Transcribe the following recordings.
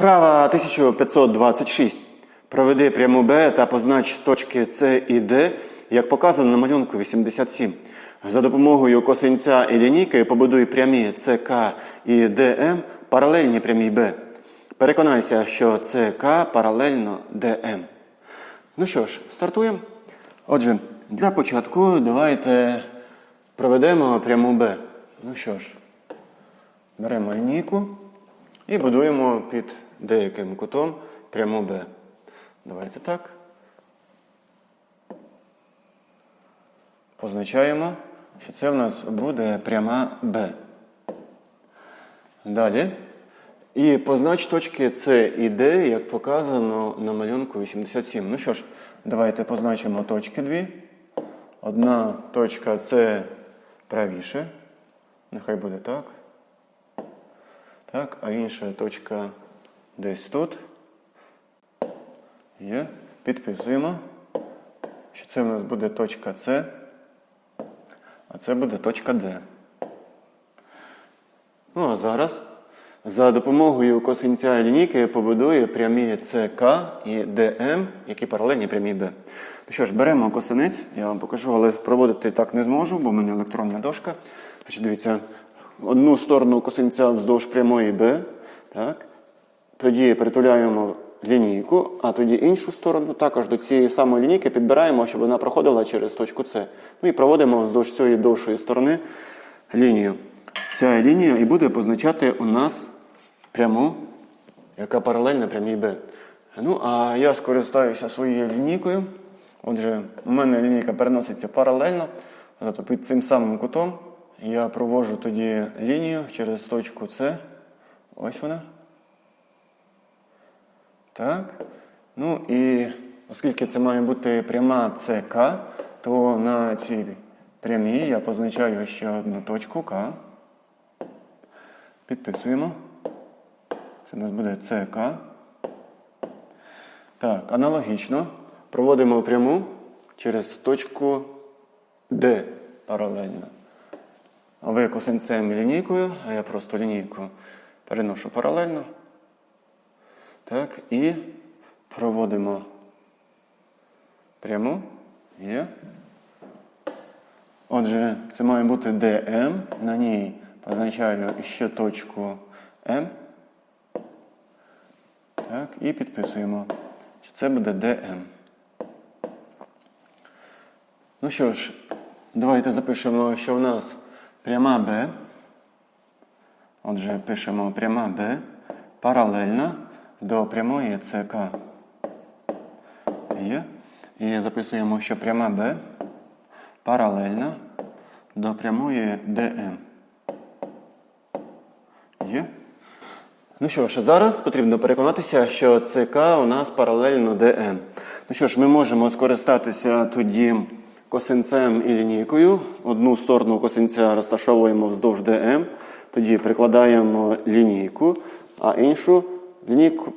Вправа 1526. Проведи пряму Б та познач точки С і Д, як показано на малюнку 87. За допомогою косинця і лінійки побудуй прямі ЦК і ДМ паралельні прямій Б. Переконайся, що ЦК паралельно ДМ. Ну що ж, стартуємо. Отже, для початку давайте проведемо пряму Б. Ну що ж, беремо лінійку і будуємо під деяким кутом пряму Б. Давайте так. Позначаємо, що це в нас буде пряма Б. Далі. І познач точки С і Д, як показано на малюнку 87. Ну що ж, давайте позначимо точки дві. Одна точка С правіше. Нехай буде так. Так, а інша точка десь тут. Є. Підписуємо, що це в нас буде точка С, а це буде точка Д. Ну а зараз за допомогою косинця лінійки побудує прямі ЦК і ДМ, які паралельні прямій Б. Ну що ж, беремо косинець, я вам покажу, але проводити так не зможу, бо в мене електронна дошка. Значить, дивіться, одну сторону косинця вздовж прямої Б. Так. Тоді притуляємо лінійку, а тоді іншу сторону також до цієї самої лінійки підбираємо, щоб вона проходила через точку С. Ну і проводимо вздовж цієї довшої сторони лінію. Ця лінія і буде позначати у нас пряму, яка паралельна прямій Б. Ну, а я скористаюся своєю лінійкою. Отже, у мене лінійка переноситься паралельно. Тобто під цим самим кутом я провожу тоді лінію через точку С. Ось вона. Так. Ну і оскільки це має бути пряма ЦК, то на цій прямій я позначаю ще одну точку К. Підписуємо. Це у нас буде ЦК. Так, аналогічно проводимо пряму через точку Д паралельно. Ви косинцем і лінійкою, а я просто лінійку переношу паралельно. Так, і проводимо пряму. Є. Отже, це має бути ДМ. На ній позначаю ще точку М. Так, і підписуємо, що це буде ДМ. Ну що ж, давайте запишемо, що в нас пряма Б. Отже, пишемо пряма Б паралельна до прямої ЦК. Є. І записуємо, що пряма Б паралельна до прямої ДМ. Є. Ну що ж, зараз потрібно переконатися, що ЦК у нас паралельно ДМ. Ну що ж, ми можемо скористатися тоді косинцем і лінійкою. Одну сторону косинця розташовуємо вздовж ДМ, тоді прикладаємо лінійку, а іншу лінійку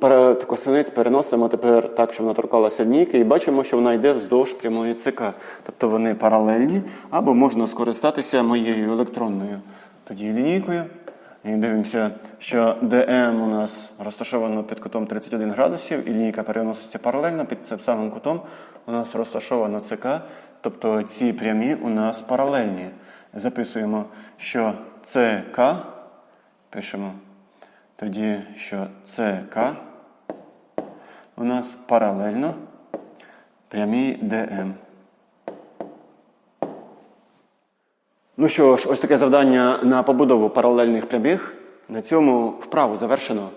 косинець переносимо тепер так, щоб вона торкалася лінійки, і бачимо, що вона йде вздовж прямої ЦК. Тобто вони паралельні, або можна скористатися моєю електронною тоді лінійкою. І дивимося, що ДМ у нас розташовано під кутом 31 градусів, і лінійка переноситься паралельно під цим самим кутом. У нас розташовано ЦК, тобто ці прямі у нас паралельні. Записуємо, що ЦК, пишемо тоді, що ЦК у нас паралельно прямій ДМ. Ну що ж, ось таке завдання на побудову паралельних прямих. На цьому вправу завершено.